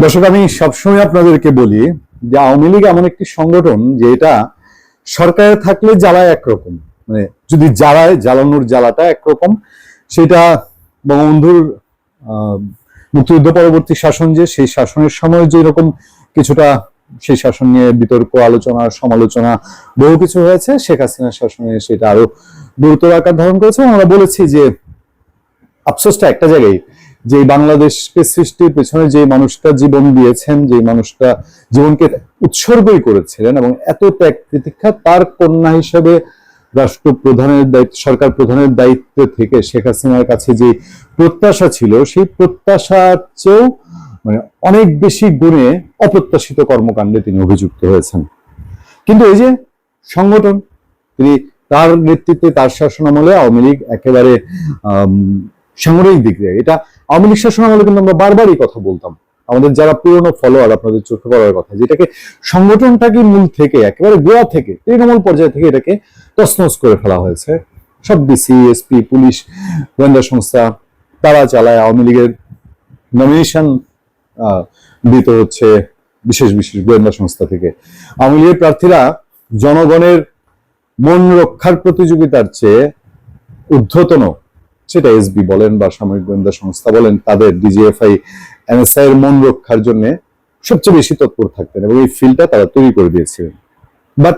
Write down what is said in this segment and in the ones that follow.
দর্শক, আমি সবসময় আপনাদেরকে বলি যে আওয়ামী লীগ এমন একটি সংগঠন যে এটা সরকারে থাকলে জ্বালায় একরকম। মানে যদি জ্বালায়, জ্বালানোর জ্বালাটা একরকম। সেটা বঙ্গবন্ধুর মুক্তিযুদ্ধ পরবর্তী শাসন যে, সেই শাসনের সময় যে রকম কিছুটা সেই শাসন নিয়ে বিতর্ক, আলোচনা, সমালোচনা বহু কিছু হয়েছে। শেখ হাসিনার শাসনে সেটা আরও গুরুতর আকার ধারণ করেছে আমরা বলেছি যে, আফসোসটা একটা জায়গায় যে বাংলাদেশকে সৃষ্টির পেছনে যে মানুষটা জীবন দিয়েছেন যে মানুষটা জীবনকে উৎসর্গই করেছিলেন এবং এত ত্যাগ প্রতীক্ষা তার কন্যা হিসেবে রাষ্ট্রপ্রধানের দায়িত্ব, সরকার প্রধানের দায়িত্ব থেকে শেখ হাসিনার কাছে যে প্রত্যাশা ছিল, সেই প্রত্যাশার চেয়েও মানে অনেক বেশি গুণে অপ্রত্যাশিত কর্মকাণ্ডে তিনি অভিযুক্ত হয়েছেন। কিন্তু এই যে সংগঠন, তিনি তার নেতৃত্বে, তার শাসনামলে আওয়ামী লীগ একেবারে সামরিক দিক দিয়ে। এটা আওয়ামী লীগ শাসনামলে কিন্তু আমরা বারবারই কথা বলতাম। আমাদের যারা পুরনো ফলোয়ার আপনাদের চোখে পড়ার কথা, যেটাকে সংগঠনটাকে মূল থেকে, একেবারে গোয়া থেকে, তৃণমূল পর্যায় থেকে এটাকে তছনছ করে ফেলা হয়েছে। সব ডিসি এসপি পুলিশ, গোয়েন্দা সংস্থা, তারা চালায় আওয়ামী লীগের নমিনেশন দিতে হচ্ছে বিশেষ বিশেষ গোয়েন্দা সংস্থা থেকে। আওয়ামী লীগের প্রার্থীরা জনগণের মন রক্ষার প্রতিযোগিতার চেয়ে ঊর্ধ্বতন সেটা এসবি বলেন বা সামরিক গোয়েন্দা সংস্থা বলেন, তাদের ডিজিএফআই এনএসআই এর মন রক্ষার জন্য সবচেয়ে বেশি তৎপর থাকতেন এবং এই ফিল্ডটা তারা তৈরি করে দিয়েছিলেন। বাট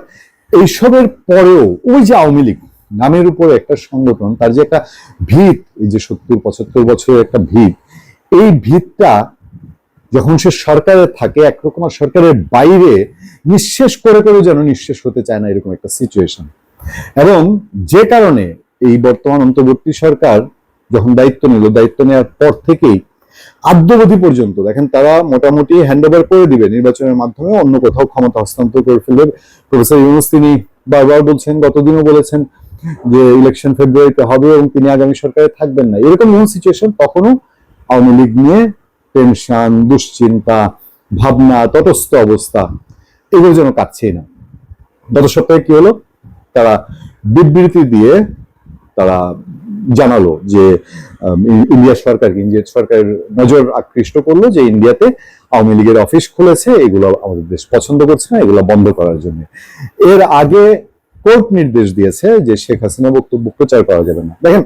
এইসবের পরেও ওই যে আওয়ামী লীগ নামের উপরে একটা সংগঠন, তার যে একটা ভিত, এই যে সত্তর, পঁচাত্তর বছরের একটা ভিত, এই ভিতটা যখন সে সরকারে থাকে, একরকম সরকারের বাইরে নিঃশেষ করে করে যেন নিঃশেষ হতে চায় না, এরকম একটা সিচুয়েশন এবং যে কারণে এই বর্তমান অন্তর্বর্তী সরকার যখন দায়িত্ব নিল, দায়িত্ব নেওয়ার পর থেকেই আদ্যবধি পর্যন্ত, দেখেন তারা মোটামুটি হ্যান্ড ওভার করে দিবে নির্বাচনের মাধ্যমে, অন্য কোথাও ক্ষমতা হস্তান্তর করে ফেলবে। প্রফেসর ইউনুস তিনি বারবার বলছেন, গতদিনও বলেছেন যে ইলেকশন ফেব্রুয়ারিতে হবে এবং তিনি আগামী সরকারে থাকবেন না। এরকম এমন সিচুয়েশন তখনও আওয়ামী লীগ নিয়ে টেনশন দুশ্চিন্তা, ভাবনা, তটস্থ অবস্থা, এগুলো যেন কাটছেই না। গত সপ্তাহে কি হলো? তারা বিবৃতি দিয়ে তারা জানালো যে ইন্ডিয়া সরকার ইন্ডিয়া সরকারের নজর আকৃষ্ট করল যে ইন্ডিয়াতে আওয়ামী লীগের অফিস খুলেছে, এগুলো আমাদের দেশ পছন্দ করছে না, এগুলো বন্ধ করার জন্য। এর আগে কোর্ট নির্দেশ দিয়েছে যে শেখ হাসিনা বক্তব্য প্রচার করা যাবে না। দেখেন,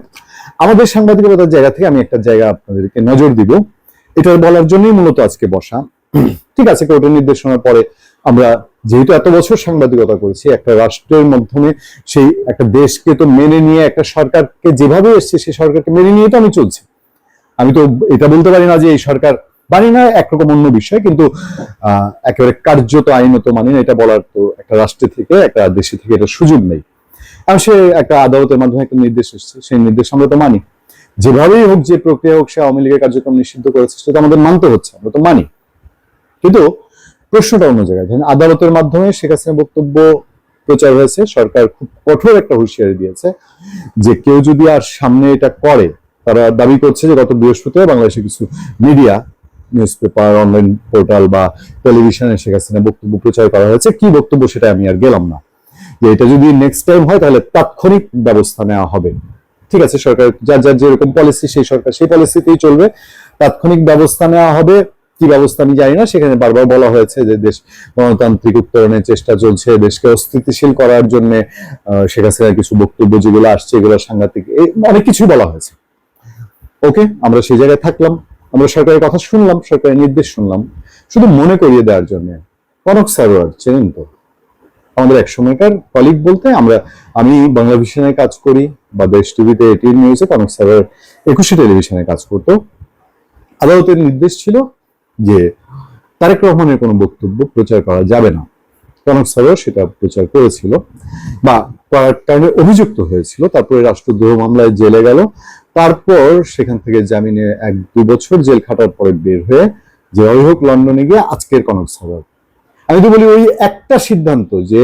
আমাদের সাংবাদিকতার জায়গা থেকে আমি একটা জায়গা আপনাদেরকে নজর দিব। এটা বলার জন্যই মূলত আজকে বসা। ঠিক আছে, কোর্টের নির্দেশনার পরে আমরা যেহেতু এত বছর সাংবাদিকতা করেছি একটা রাষ্ট্রের মাধ্যমে সেই একটা দেশকে তো মেনে নিয়ে একটা সরকারকে যেভাবে এসছে সেই সরকারকে মেনে নিয়ে তো আমি চলছি। আমি তো এটা বলতে পারি না যে এই সরকার মানি না একরকম অন্য বিষয় কিন্তু আহ, একেবারে কার্যত আইনত মানি না এটা বলার তো একটা রাষ্ট্র থেকে একটা দেশে থেকে এটা সুযোগ নেই। আর সে একটা আদালতের মাধ্যমে একটা নির্দেশ এসছে সেই নির্দেশ আমরা তো মানি। যেভাবেই হোক যে প্রক্রিয়া হোক সে আওয়ামী লীগের কার্যক্রম নিষিদ্ধ করেছে সেটা আমাদের মানতে হচ্ছে আমরা তো মানি। কিন্তু প্রশ্নটা অন্য জায়গায়। ধরেন আদালতের মাধ্যমে শেখ হাসিনা বক্তব্য প্রচার হয়েছে, সরকার খুব কঠোর একটা হুঁশিয়ারি দিয়েছে যে কেউ যদি আর সামনে এটা করে, তারা দাবি করছে যে গত বৃহস্পতিবার বাংলাদেশে কিছু media news paper online portal বা টেলিভিশনে শেখ হাসিনা বক্তব্য প্রচার করা হয়েছে। কি বক্তব্য সেটা আমি আর গেলাম না। যে এটা যদি নেক্সট টাইম হয়, তাহলে তাৎক্ষণিক ব্যবস্থা নেওয়া হবে। ঠিক আছে, সরকার যার যার যেরকম পলিসি সেই সরকার সেই পলিসিতেই চলবে। তাৎক্ষণিক ব্যবস্থা নেওয়া হবে। কি ব্যবস্থা আমি জানি না, সেখানে বারবার বলা হয়েছে যে দেশ গণতান্ত্রিক উত্তরণের চেষ্টা চলছে, দেশকে অস্থিতিশীল করার জন্য শেখ হাসিনার কিছু বক্তব্য যেগুলো আসছে, এগুলো সাংঘাতিক অনেক কিছু বলা হয়েছে। ওকে, আমরা সেই জায়গায় থাকলাম, আমরা সরকারের কথা শুনলাম, সরকারের নির্দেশ শুনলাম। শুধু মনে করিয়ে দেওয়ার জন্য। কনক সারোয়ার, চেনেন তো? আমাদের এক সময়কার কলিগ বলতে, আমরা, আমি বাংলা ভিশনে কাজ করি, বা দেশ টিভিতে এটির নিউজে কনক সারোয়ার একুশে টেলিভিশনে কাজ করতো। আদালতের নির্দেশ ছিল যে তারেক রহমানের কোনো বক্তব্য প্রচার করা যাবে না। কনক সারোয়ার সেটা প্রচার করেছিল বা করার কারণে অভিযুক্ত হয়েছিল, তারপরে রাষ্ট্রদ্রোহ মামলায় জেলে গেল, তারপর সেখান থেকে জামিনে এক দু বছর জেল খাটার পরে বের হয়ে যে হোক লন্ডনে গিয়ে আজকের কনক সারোয়ার আমি তো বলি ওই একটা সিদ্ধান্ত যে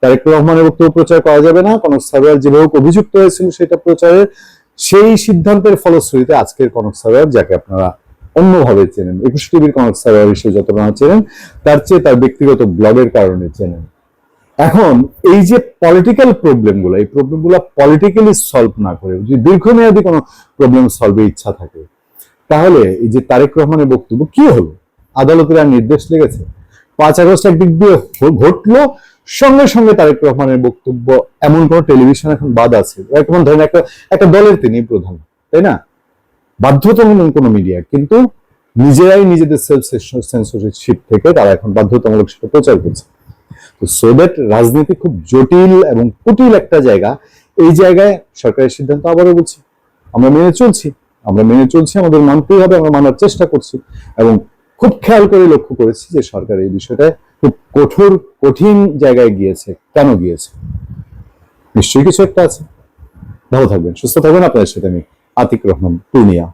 তারেক রহমানের বক্তব্য প্রচার করা যাবে না, কনক সারোয়ার যেভাবে অভিযুক্ত হয়েছিল সেটা প্রচারের সেই সিদ্ধান্তের ফলশ্রুতিতে আজকের কনক সারোয়ার যাকে আপনারা অন্যভাবে চেনেন। একুশ টিভির কনক সারোয়ার হিসেবে যতটা না চেনেন, তার চেয়ে তার ব্যক্তিগত ব্লগের কারণে চেনেন। এখন, এই যে পলিটিক্যাল প্রবলেমগুলো, এই প্রবলেমগুলো পলিটিক্যালি সলভ না করে, যদি দীর্ঘমেয়াদী কোনো প্রবলেম সলভের ইচ্ছা থাকে, তাহলে এই যে তারেক রহমানের বক্তব্য কি হলো? আদালতের আর নির্দেশ লেগেছে। পাঁচ আগস্ট একদিক দিয়ে ঘটলো, সঙ্গে সঙ্গে তারেক রহমানের বক্তব্য, এমন কোন টেলিভিশন এখন বাদ আছে। এখন ধরেন একটা একটা দলের তিনি প্রধান, তাই না? বাধ্যতামূলক কোনো মিডিয়া কিন্তু নিজেরাই নিজেদের সেলফ সেন্সরশিপ থেকে তারা এখন বাধ্যতামূলক সেটা প্রচার করছে। তো সো দ্যাট রাজনীতি খুব জটিল এবং কুটিল একটা জায়গা। এই জায়গায় সরকারের সিদ্ধান্ত আবারও বলছি, আমরা মেনে চলছি, আমরা মেনে চলছি, আমাদের মানতেই হবে, আমরা মানার চেষ্টা করছি এবং খুব খেয়াল করে লক্ষ্য করেছি যে সরকার এই বিষয়টায় খুব কঠোর, কঠিন জায়গায় গিয়েছে। কেন গিয়েছে? নিশ্চয়ই কিছু একটা আছে। ভালো থাকবেন, সুস্থ থাকবেন, আপনাদের সাথে আমি আতিক রহমান পূর্ণিয়া।